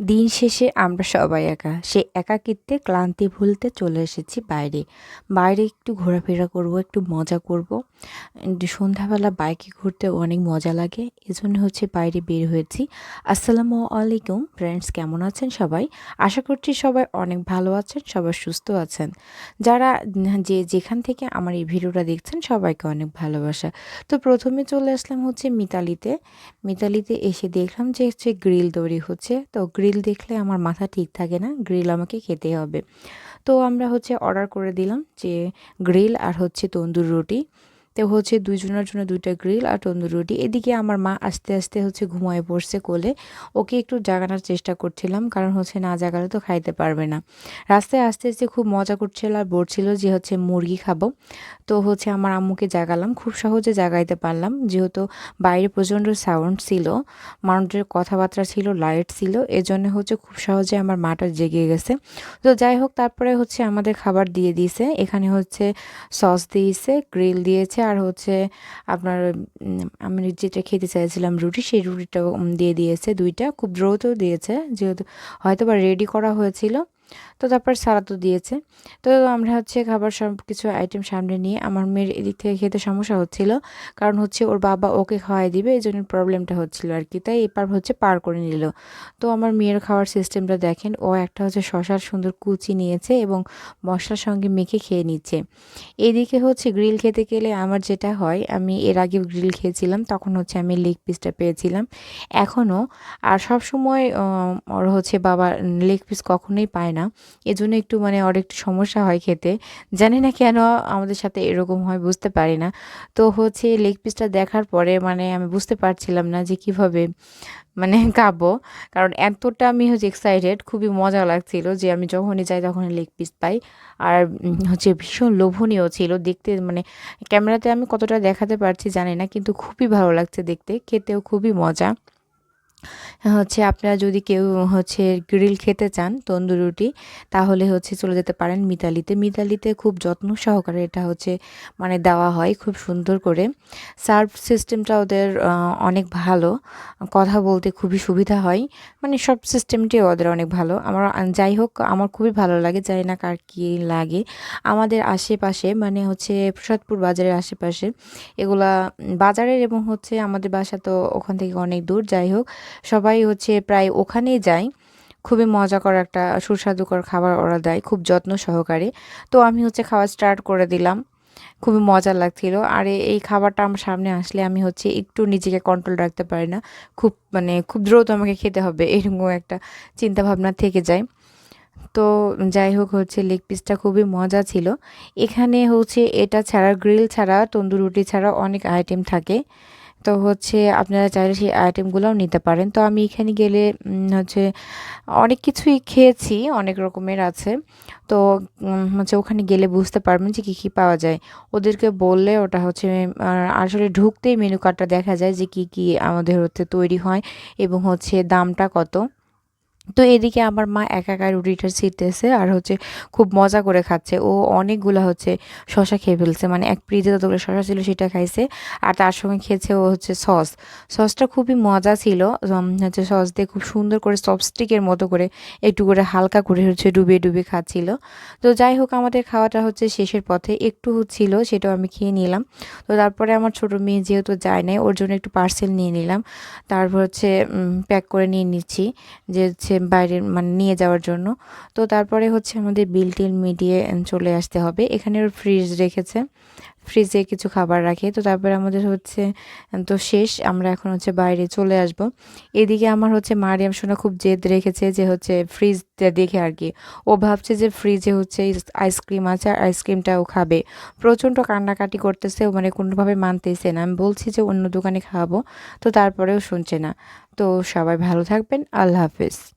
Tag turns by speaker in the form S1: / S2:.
S1: দিন শেষে আমরা সবাই একা। সে একাকিত্বে ক্লান্তি ভুলতে চলে এসেছি বাইরে। বাইরে একটু ঘোরাফেরা করব, একটু মজা করব। সন্ধ্যাবেলা বাইকে ঘুরতে অনেক মজা লাগে। এজন্য হচ্ছে বাইরে বের হয়েছি। আসসালামু আলাইকুম ফ্রেন্ডস, কেমন আছেন সবাই? আশা করছি সবাই অনেক ভালো আছেন, সবাই সুস্থ আছেন। যারা যে যেখান থেকে আমার এই ভিডিওটা দেখছেন, সবাইকে অনেক ভালোবাসা। তো প্রথমে চলে আসলাম হচ্ছে মিতালিতে। মিতালিতে এসে দেখলাম যে হচ্ছে গ্রিল তৈরি হচ্ছে। তো গ্রিল গ্রিল দেখলে আমার মাথা ঠিক থাকে না গ্রিল আমাকে খেতে হবে। তো আমরা হচ্ছে অর্ডার করে দিলাম যে গ্রিল আর হচ্ছে তন্দুর রুটি। তো হচ্ছে দুইজনের জন্য দুইটা গ্রিল আর তন্দুর রুটি। এদিকে আমার মা আস্তে আস্তে হচ্ছে ঘুমায় পড়ছে কোলে। ওকে একটু জাগানোর চেষ্টা করছিলাম, কারণ হচ্ছে না জাগালে তো খাইতে পারবে না। রাস্তায় আস্তে আস্তে খুব মজা করছিল আর বলছিল যে হচ্ছে মুরগি খাব। তো হচ্ছে আমার আম্মুকে জাগালাম, খুব সহজে জাগাইতে পারলাম। যেহেতু বাইরে প্রচণ্ড সাউন্ড ছিল, মানুষের কথাবার্তা ছিল, লাইট ছিল, এজন্য হচ্ছে খুব সহজে আমার মাটা জেগে গেছে। তো যাই হোক, তারপরে হচ্ছে আমাদের খাবার দিয়ে দিয়েছে। এখানে হচ্ছে সস দিয়েছে, গ্রিল দিয়েছে আর হচ্ছে আপনার আমি যেটা খেতে চাইছিলাম রুটি, সেই রুটিটাও দিয়ে দিয়েছে দুইটা, খুব দ্রুত দিয়েছে, যেহেতু হয়তো বা রেডি করা হয়েছিল। তো তারপর সালাদও দিয়েছে। তো আমরা হচ্ছে খাবার সব কিছু আইটেম সামনে নিয়ে আমার মেয়ের এদিক থেকে খেতে সমস্যা হচ্ছিল। কারণ হচ্ছে ওর বাবা ওকে খাওয়াই দিবে, এই জন্য প্রবলেমটা হচ্ছিল আর কি। তাই এবার হচ্ছে পার করে নিল। তো আমার মেয়ের খাওয়ার সিস্টেমটা দেখেন, ও একটা হচ্ছে শশার সুন্দর কুচি নিয়েছে এবং মশলার সঙ্গে মেখে খেয়ে নিচ্ছে। এদিকে হচ্ছে গ্রিল খেতে গেলে আমার যেটা হয়, আমি এর আগে গ্রিল খেয়েছিলাম, তখন হচ্ছে আমি লেগ পিসটা পেয়েছিলাম। এখনও আর সব সময় ওর হচ্ছে বাবা লেগ পিস কখনোই পায় না। এজন্য একটু মানে ওর একটু সমস্যা হয় খেতে। জানি না কেন আমাদের সাথে এরকম হয়, বুঝতে পারি না। তো হচ্ছে লেগ পিসটা দেখার পরে মানে আমি বুঝতে পারছিলাম না যে কীভাবে মানে খাব। কারণ এতটা আমি হচ্ছে এক্সাইটেড খুবই মজা লাগছিল যে আমি যখনই যাই তখনই লেগ পিস পাই। আর হচ্ছে ভীষণ লোভনীয় ছিল দেখতে মানে ক্যামেরাতে আমি কতটা দেখাতে পারছি জানি না, কিন্তু খুবই ভালো লাগছে দেখতে, খেতেও খুবই মজা। হচ্ছে আপনারা যদি কেউ হচ্ছে গ্রিল খেতে চান তন্দুর রুটি, তাহলে হচ্ছে চলে যেতে পারেন মিতালিতে। মিতালিতে খুব যত্ন সহকারে এটা হচ্ছে মানে দেওয়া হয় খুব সুন্দর করে। সার্ভ সিস্টেমটা ওদের অনেক ভালো। কথা বলতে খুবই সুবিধা হয়। মানে সব সিস্টেমটাই ওদের অনেক ভালো। আমার, যাই হোক, আমার খুবই ভালো লাগে যাই না কার কী লাগে। আমাদের আশেপাশে মানে হচ্ছে প্রসাদপুর বাজারের আশেপাশে, এগুলা বাজারের এবং হচ্ছে আমাদের বাসা তো ওখান থেকে অনেক দূর, যাই হোক। সবাই হচ্ছে প্রায় ওখানেই যায়। খুবই মজা করা একটা সুস্বাদুকর খাবার ওরা দেয়, খুব যত্ন সহকারে। তো আমি হচ্ছে খাওয়া স্টার্ট করে দিলাম। খুবই মজা লাগছিল। আর এই খাবারটা আমার সামনে আসলে আমি হচ্ছে একটু নিজেকে কন্ট্রোল রাখতে পারি না। খুব মানে খুব দ্রুত আমাকে খেতে হবে, এরকম একটা চিন্তা ভাবনা থেকে যায়। তো যাই হোক হচ্ছে লেগ পিসটা খুবই মজা ছিল। এখানে হচ্ছে এটা ছাড়া গ্রিল ছাড়া, তন্দুর রুটি ছাড়া অনেক আইটেম থাকে। তো হচ্ছে আপনারা চাইলে সেই আইটেমগুলোও নিতে পারেন। তো আমি এখানে গেলে হচ্ছে অনেক কিছুই খেয়েছি, অনেক রকমের আছে। তো হচ্ছে ওখানে গেলে বুঝতে পারবেন যে কী কী পাওয়া যায়। ওদেরকে বললে ওটা হচ্ছে আসলে ঢুকতেই মেনু কার্ডটা দেখা যায় যে কি কি আমাদের হচ্ছে তৈরি হয় এবং হচ্ছে দামটা কত। তো এদিকে আমার মা একা একা রুটিটা ছিটতেছে আর হচ্ছে খুব মজা করে খাচ্ছে। ও অনেকগুলো হচ্ছে শশা খেয়ে ফেলছে। মানে এক ফ্রিজে যতগুলো শশা ছিল সেটা খাইছে। আর তার সঙ্গে খেয়েছে ও হচ্ছে সস। সসটা খুবই মজা ছিল। হচ্ছে সস দিয়ে খুব সুন্দর করে চপস্টিকের মতো করে একটু করে হালকা করে হচ্ছে ডুবিয়ে ডুবিয়ে খাচ্ছিল। তো যাই হোক, আমাদের খাওয়াটা হচ্ছে শেষের পথে। একটু হচ্ছিল, সেটাও আমি খেয়ে নিলাম। তো তারপরে আমার ছোটো মেয়ে যেহেতু যায় নাই, ওর জন্য একটু পার্সেল নিয়ে নিলাম। তারপর হচ্ছে প্যাক করে নিয়ে নিচ্ছি। যে হচ্ছে বাইরে মানে নিয়ে যাওয়ার জন্য। তো তারপরে হচ্ছে আমাদের বিল টিল মিডিয়ে চলে আসতে হবে। এখানে ফ্রিজ রেখেছে। ফ্রিজে কিছু খাবার রাখে। তো তারপরে আমাদের হচ্ছে তো শেষ। আমরা এখন হচ্ছে বাইরে চলে আসব। এদিকে আমার হচ্ছে মারিয়াম সোনা খুব জেদ রেখেছে যে হচ্ছে ফ্রিজটা দেখে আর কি। ও ভাবছে যে ফ্রিজে হচ্ছে আইসক্রিম আছে আর আইসক্রিমটাও খাবে। প্রচণ্ড কান্নাকাটি করতেছে ও মানে কোনোভাবে মানতেছে না। আমি বলছি যে অন্য দোকানে খাওয়াবো তো তারপরেও শুনছে না। তো সবাই ভালো থাকবেন। আল্লাহ হাফেজ।